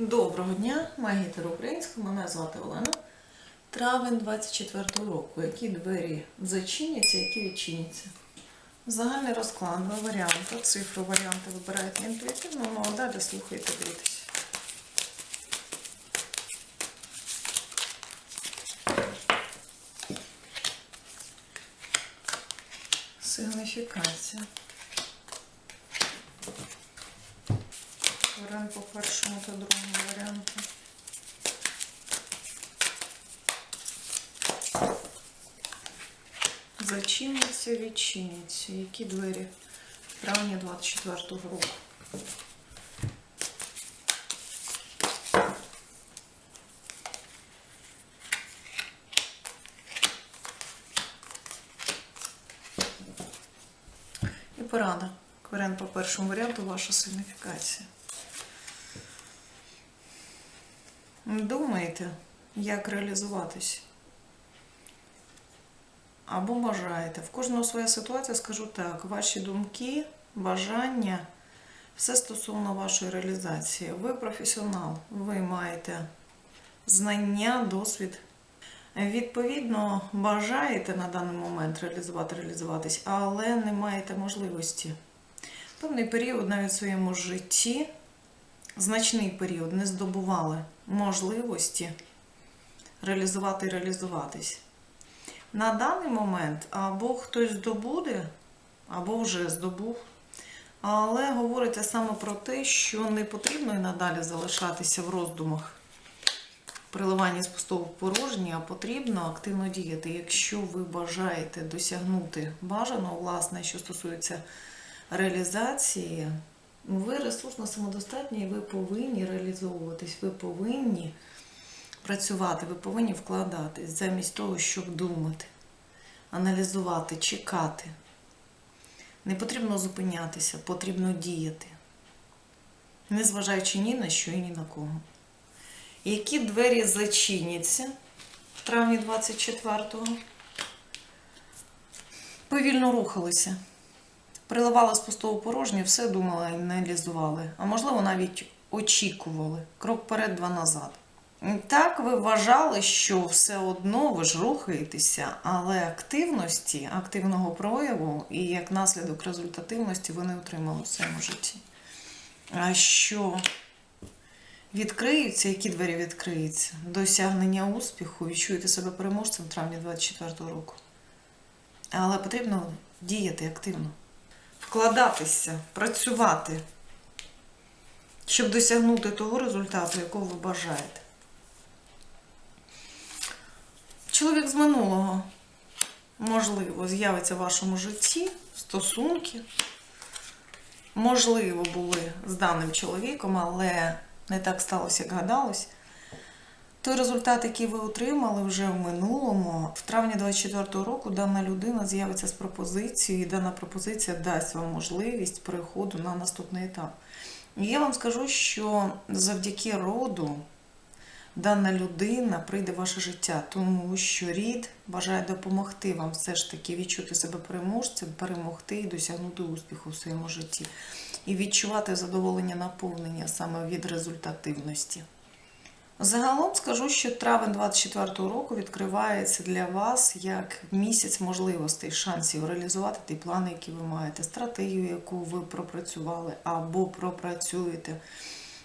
Доброго дня, магітер українська, мене звати Олена. Травень 24 року. Які двері зачиняться, які відчиняться? Загальний розклад, два варіанти. Цифру варіанти вибираєте інтуїтивно, ну а далі слухайте, дивіться. Сигніфікація. Варіант по першому та другому варіанту. Зачиняться, відчиняться. Які двері в травні 24-го року? І порада. Варіант по першому варіанту ваша сигніфікація. Думаєте, як реалізуватись? Або бажаєте. В кожного своя ситуація, скажу так, ваші думки, бажання, все стосовно вашої реалізації. Ви професіонал, ви маєте знання, досвід. Відповідно, бажаєте на даний момент реалізувати, реалізуватись, але не маєте можливості. Певний період навіть в своєму житті, значний період, не здобували можливості реалізувати і реалізуватись. На даний момент або хтось здобуде, або вже здобув. Але говориться саме про те, що не потрібно і надалі залишатися в роздумах приливання з пустого в порожнє, а потрібно активно діяти. Якщо ви бажаєте досягнути бажаного, власне, що стосується реалізації, ви ресурсно самодостатні і ви повинні реалізовуватись, ви повинні працювати, ви повинні вкладатись замість того, щоб думати, аналізувати, чекати. Не потрібно зупинятися, потрібно діяти, незважаючи ні на що і ні на кого. Які двері зачиняться в травні 24-го? Повільно рухалися. Приливали з пустого порожнього, все думали і аналізували. А можливо, навіть очікували. Крок вперед, два назад. Так, ви вважали, що все одно ви ж рухаєтеся, але активності, активного прояву і як наслідок результативності ви не отримали в своєму житті. А що відкриються, які двері відкриються? Досягнення успіху, відчуєте себе переможцем в травні 24 року. Але потрібно діяти активно, вкладатися, працювати, щоб досягнути того результату, якого ви бажаєте. Чоловік з минулого, можливо, з'явиться в вашому житті стосунки. Можливо, були з даним чоловіком, але не так сталося, як гадалось. Той результат, який ви отримали вже в минулому, в травні 24-го року дана людина з'явиться з пропозицією, і дана пропозиція дасть вам можливість переходу на наступний етап. І я вам скажу, що завдяки роду дана людина прийде в ваше життя, тому що рід бажає допомогти вам все ж таки відчути себе переможцем, перемогти і досягнути успіху в своєму житті. І відчувати задоволення наповнення саме від результативності. Загалом скажу, що травень 24-го року відкривається для вас як місяць можливостей, шансів реалізувати ті плани, які ви маєте, стратегію, яку ви пропрацювали або пропрацюєте.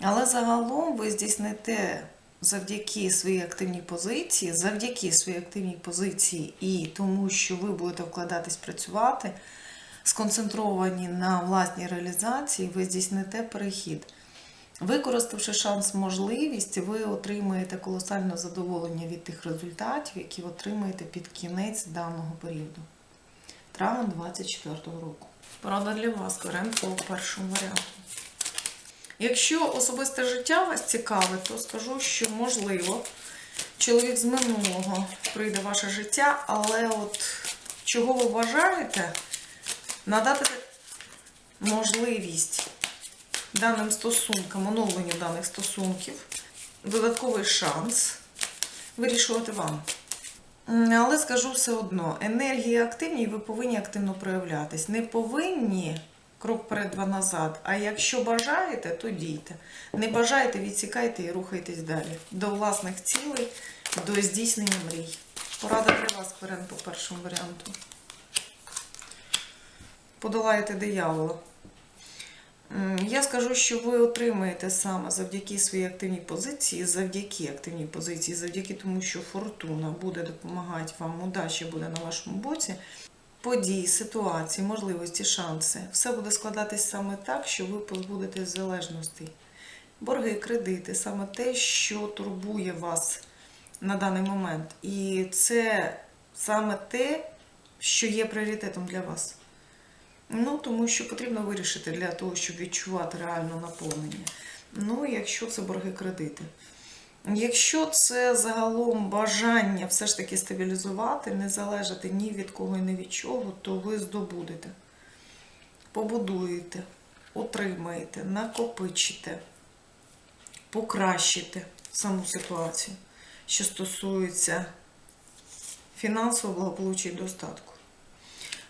Але загалом ви здійсните завдяки своїй активній позиції, завдяки своїй активній позиції і тому, що ви будете вкладатись працювати, сконцентровані на власній реалізації, ви здійсните перехід. Використавши шанс, можливість, ви отримаєте колосальне задоволення від тих результатів, які отримаєте під кінець даного періоду. Травень 24 року. Порада для вас, варіант по першому варіанту. Якщо особисте життя вас цікавить, то скажу, що можливо чоловік з минулого прийде в ваше життя, але от чого ви бажаєте, надати можливість даним стосункам, оновленню даних стосунків, додатковий шанс вирішувати вам. Але скажу все одно, енергії активні, і ви повинні активно проявлятись. Не повинні крок вперед, два назад. А якщо бажаєте, то дійте. Не бажаєте, відсікайте і рухайтесь далі. До власних цілей, до здійснення мрій. Порада для вас, Кверен, по першому варіанту. Подолаєте диявола. Я скажу, що ви отримаєте саме завдяки своїй активній позиції, завдяки активній позиції, завдяки тому, що фортуна буде допомагати вам, удача буде на вашому боці. Події, ситуації, можливості, шанси. Все буде складатись саме так, що ви позбудетесь залежностей. Борги, кредити, саме те, що турбує вас на даний момент. І це саме те, що є пріоритетом для вас. Ну, тому що потрібно вирішити для того, щоб відчувати реальне наповнення. Ну, якщо це борги кредити. Якщо це загалом бажання все ж таки стабілізувати, не залежати ні від кого і ні від чого, то ви здобудете, побудуєте, отримаєте, накопичите, покращите саму ситуацію, що стосується фінансового благополуччя і достатку.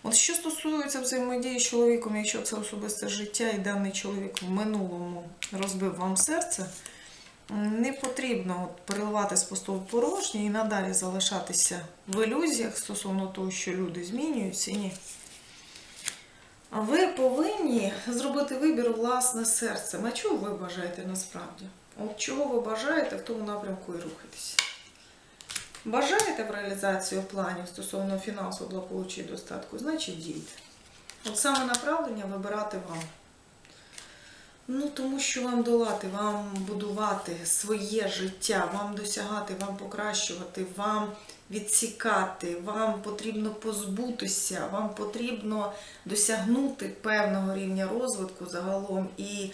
От що стосується взаємодії з чоловіком, якщо це особисте життя і даний чоловік в минулому розбив вам серце, не потрібно переливати з пустого в порожнє і надалі залишатися в ілюзіях стосовно того, що люди змінюються. Ні. Ви повинні зробити вибір власне серцем. А чого ви бажаєте насправді? От чого ви бажаєте, в тому напрямку і рухайтеся. Бажаєте в реалізацію планів стосовно фінансового благополуччя і достатку, значить дійте. От саме направлення вибирати вам. Ну, тому що вам долати, вам будувати своє життя, вам досягати, вам покращувати, вам відсікати, вам потрібно позбутися, вам потрібно досягнути певного рівня розвитку загалом. І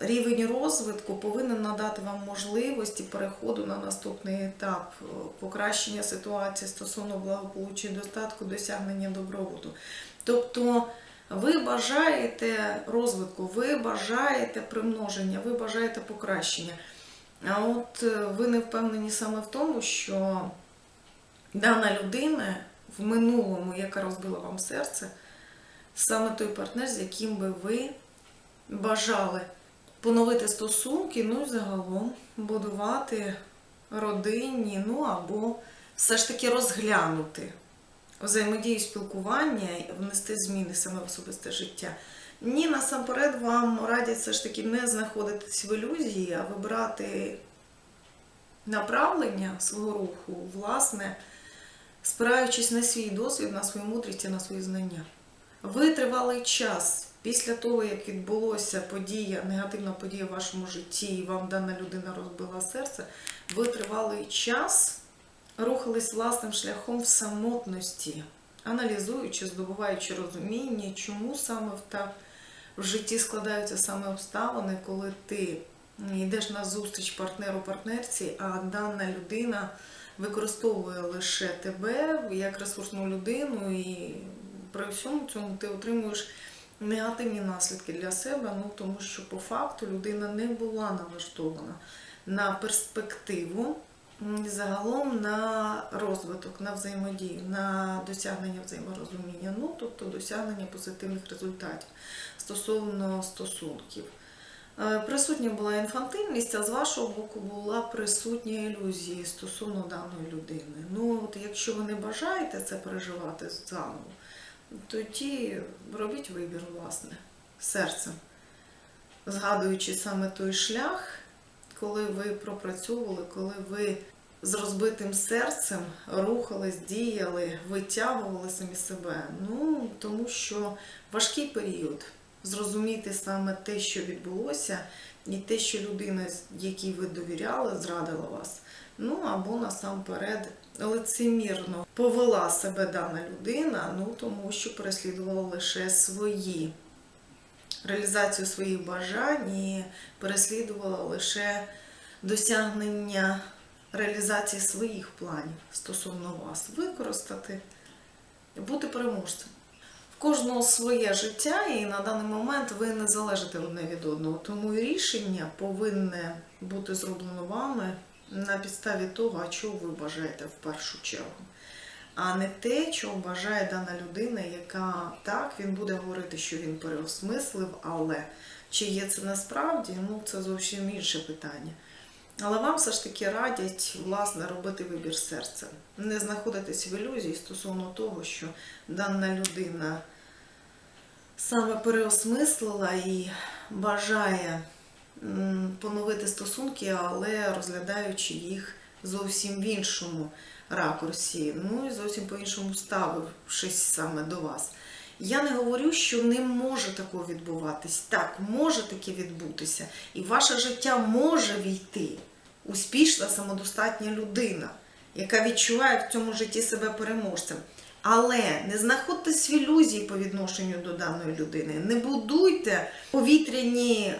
рівень розвитку повинен надати вам можливості переходу на наступний етап, е, покращення ситуації стосовно благополуччя достатку, досягнення добробуту. Тобто ви бажаєте розвитку, ви бажаєте примноження, ви бажаєте покращення. А от е, ви не впевнені саме в тому, що дана людина в минулому, яка розбила вам серце, саме той партнер, з яким би ви бажали поновити стосунки, ну і загалом будувати родинні, ну або все ж таки розглянути взаємодію спілкування, і внести зміни саме в особисте життя. Ні, насамперед вам радять все ж таки не знаходитись в ілюзії, а вибирати направлення свого руху, власне, спираючись на свій досвід, на свою мудрість і на свої знання. Ви тривалий час після того, як відбулося подія, негативна подія в вашому житті, і вам дана людина розбила серце, ви тривалий час рухались власним шляхом в самотності, аналізуючи, здобуваючи розуміння, чому саме в так в житті складаються саме обставини, коли ти йдеш на зустріч партнеру партнерці, а дана людина використовує лише тебе як ресурсну людину, і при всьому цьому ти отримуєш негативні наслідки для себе, ну тому що по факту людина не була налаштована на перспективу. Загалом на розвиток, на взаємодію, на досягнення взаєморозуміння, ну тобто досягнення позитивних результатів стосовно стосунків. Е, Присутня була інфантильність, а з вашого боку була присутня ілюзія стосовно даної людини. Ну, от якщо ви не бажаєте це переживати заново, тоді робіть вибір, власне, серцем, згадуючи саме той шлях, коли ви пропрацьовували, коли ви з розбитим серцем рухались, діяли, витягували самі себе. Ну, тому що важкий період зрозуміти саме те, що відбулося, і те, що людина, якій ви довіряли, зрадила вас. Ну або насамперед лицемірно повела себе дана людина, ну тому що переслідувала лише свої реалізацію своїх бажань і переслідувала лише досягнення реалізації своїх планів стосовно вас, використати, бути переможцем. В кожного своє життя, і на даний момент ви не залежите одне від одного. Тому рішення повинне бути зроблено вами на підставі того, а чого ви бажаєте в першу чергу. а не те, чого бажає дана людина, яка так, він буде говорити, що він переосмислив, але чи є це насправді, ну це зовсім інше питання. Але вам все ж таки радять власне робити вибір серцем, не знаходитись в ілюзії стосовно того, що дана людина саме переосмислила і бажає поновити стосунки, але розглядаючи їх зовсім в іншому ракурсі, ну і зовсім по-іншому ставившись саме до вас. Я не говорю, що не може такого відбуватись. Так, може таке відбутися. І ваше життя може війти успішна, самодостатня людина, яка відчуває в цьому житті себе переможцем. Але не знаходьтесь в ілюзії по відношенню до даної людини. Не будуйте повітряні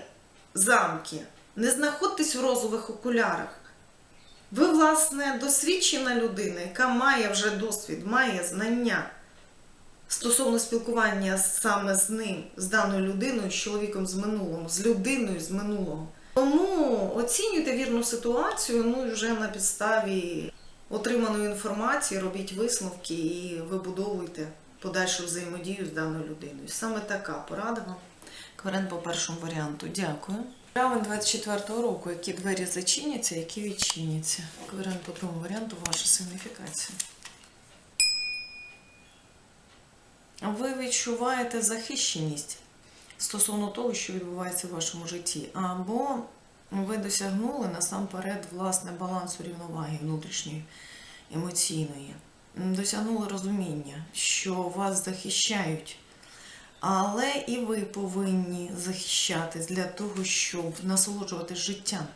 замки, не знаходьтесь в розових окулярах. Ви, власне, досвідчена людина, яка має вже досвід, має знання стосовно спілкування саме з ним, з даною людиною, з чоловіком з минулого, з людиною з минулого. Тому оцінюйте вірну ситуацію, ну і вже на підставі отриманої інформації робіть висновки і вибудовуйте подальшу взаємодію з даною людиною. Саме така порада вам. Кварен по першому варіанту. Дякую. Травень 24-го року, які двері зачиняться, які відчиняться. Кварен по другому варіанту, ваша сигніфікація. Ви відчуваєте захищеність стосовно того, що відбувається в вашому житті, або ви досягнули насамперед власне балансу рівноваги внутрішньої, емоційної, досягнули розуміння, що вас захищають, але і ви повинні захищатись для того, щоб насолоджуватись життям.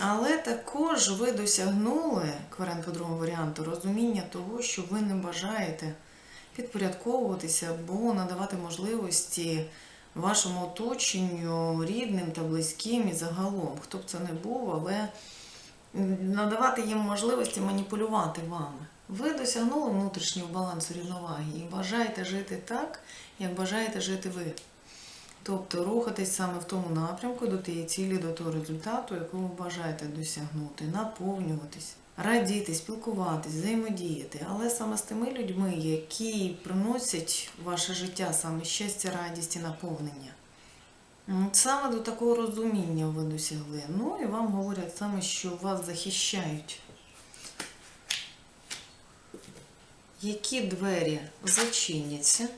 Але також ви досягнули, кварен по другому варіанту, розуміння того, що ви не бажаєте підпорядковуватися або надавати можливості вашому оточенню, рідним та близьким і загалом, хто б це не був, але надавати їм можливості маніпулювати вами. Ви досягнули внутрішнього балансу рівноваги і бажаєте жити так, як бажаєте жити ви. Тобто рухатись саме в тому напрямку до тієї цілі, до того результату, якого ви бажаєте досягнути, наповнюватись, радіти, спілкуватись, взаємодіяти, але саме з тими людьми, які приносять в ваше життя саме щастя, радість і наповнення. Саме до такого розуміння ви досягли. Ну і вам говорять саме, що вас захищають. Які двері зачиняться,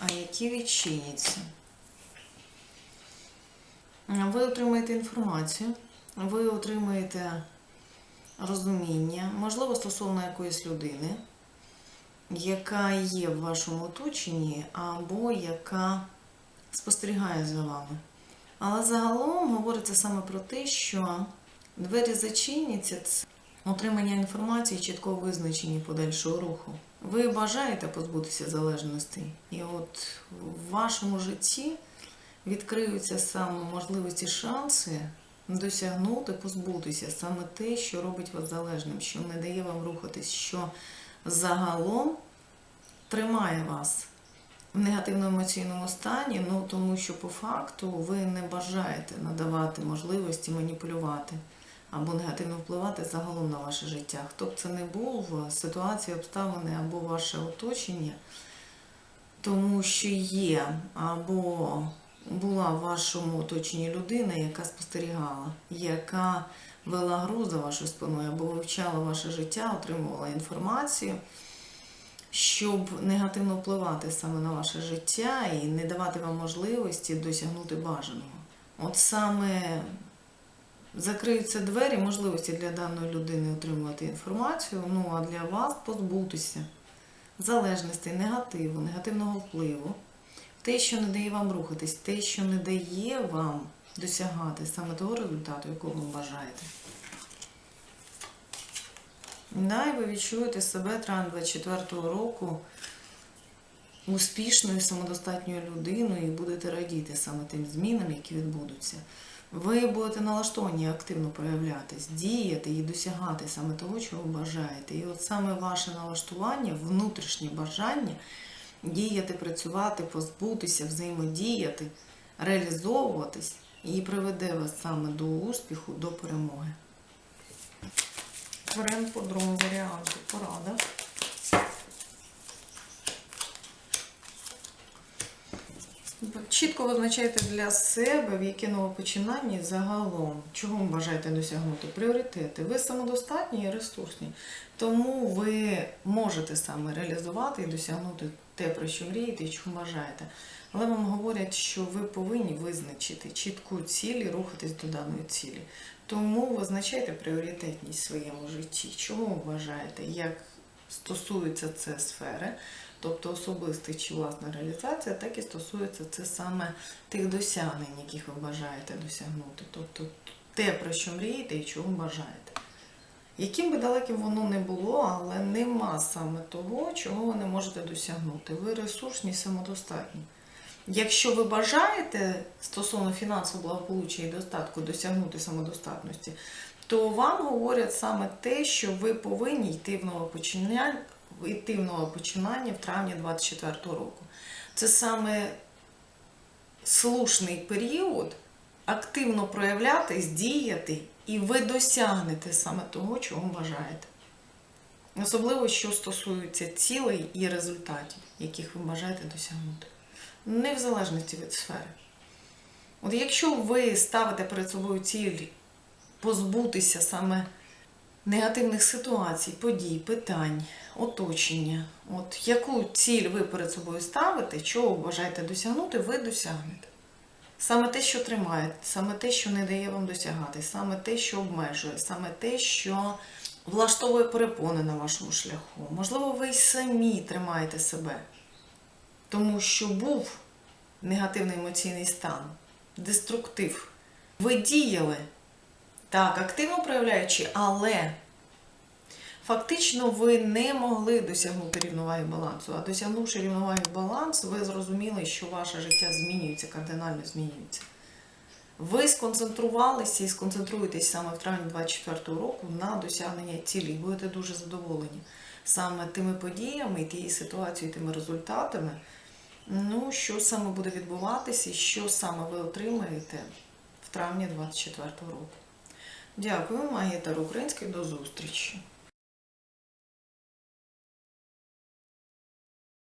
а які відчиняться. Ви отримаєте інформацію, ви отримаєте розуміння, можливо, стосовно якоїсь людини, яка є в вашому оточенні, або яка спостерігає за вами. Але загалом говориться саме про те, що двері зачиняться отримання інформації, чітко визначені подальшого руху. Ви бажаєте позбутися залежностей, і от в вашому житті відкриються саме можливості, шанси досягнути, позбутися саме те, що робить вас залежним, що не дає вам рухатись, що загалом тримає вас в негативному емоційному стані, ну тому що по факту ви не бажаєте надавати можливості маніпулювати або негативно впливати загалом на ваше життя. Хто б це не був, ситуації, обставини або ваше оточення, тому що є або була в вашому оточенні людина, яка спостерігала, яка вела гру за вашою спиною або вивчала ваше життя, отримувала інформацію, щоб негативно впливати саме на ваше життя і не давати вам можливості досягнути бажаного. От саме закриються двері, можливості для даної людини отримувати інформацію, ну а для вас позбутися залежності, негативу, негативного впливу, те, що не дає вам рухатись, те, що не дає вам досягати саме того результату, якого ви бажаєте. Да, і ви відчуєте себе травня 24-го року успішною, самодостатньою людиною і будете радіти саме тим змінам, які відбудуться. Ви будете налаштовані активно проявлятись, діяти і досягати саме того, чого бажаєте. І от саме ваше налаштування, внутрішнє бажання діяти, працювати, позбутися, взаємодіяти, реалізовуватись і приведе вас саме до успіху, до перемоги. Варіант по другому варіанту. Порада. Чітко визначайте для себе, в яке новопочинання загалом, чого ви бажаєте досягнути. Пріоритети. Ви самодостатні і ресурсні. Тому ви можете саме реалізувати і досягнути те, про що мрієте і чого бажаєте. Але вам говорять, що ви повинні визначити чітку ціль і рухатись до даної цілі. Тому визначайте пріоритетність в своєму житті. Чого ви бажаєте, як стосується це сфери, тобто особиста чи власна реалізація, так і стосується це саме тих досягнень, яких ви бажаєте досягнути. Тобто те, про що мрієте і чого бажаєте. Яким би далеким воно не було, але нема саме того, чого ви не можете досягнути. Ви ресурсні, самодостатні. Якщо ви бажаєте стосовно фінансового благополуччя і достатку досягнути самодостатності, то вам говорять саме те, що ви повинні йти в новопочинання, йти в новопочинання в травні 24 року. Це саме слушний період активно проявлятись, діяти, і ви досягнете саме того, чого бажаєте. Особливо, що стосується цілей і результатів, яких ви бажаєте досягнути. Не в залежності від сфери. От якщо ви ставите перед собою ціль позбутися саме негативних ситуацій, подій, питань, оточення, от яку ціль ви перед собою ставите, чого бажаєте досягнути, ви досягнете. Саме те, що тримає, саме те, що не дає вам досягати, саме те, що обмежує, саме те, що влаштовує перепони на вашому шляху. Можливо, ви й самі тримаєте себе, тому що був негативний емоційний стан, деструктив. Ви діяли так, активно проявляючи, але фактично ви не могли досягнути рівноваги балансу. А досягнувши рівноваги балансу, ви зрозуміли, що ваше життя змінюється, кардинально змінюється. Ви сконцентрувалися і сконцентруєтесь саме в травні 24-го року на досягнення цілі. Будете дуже задоволені саме тими подіями, тією ситуацією, тими результатами, ну, що саме буде відбуватися і що саме ви отримаєте в травні 24 року. Дякую, магія український. До зустрічі!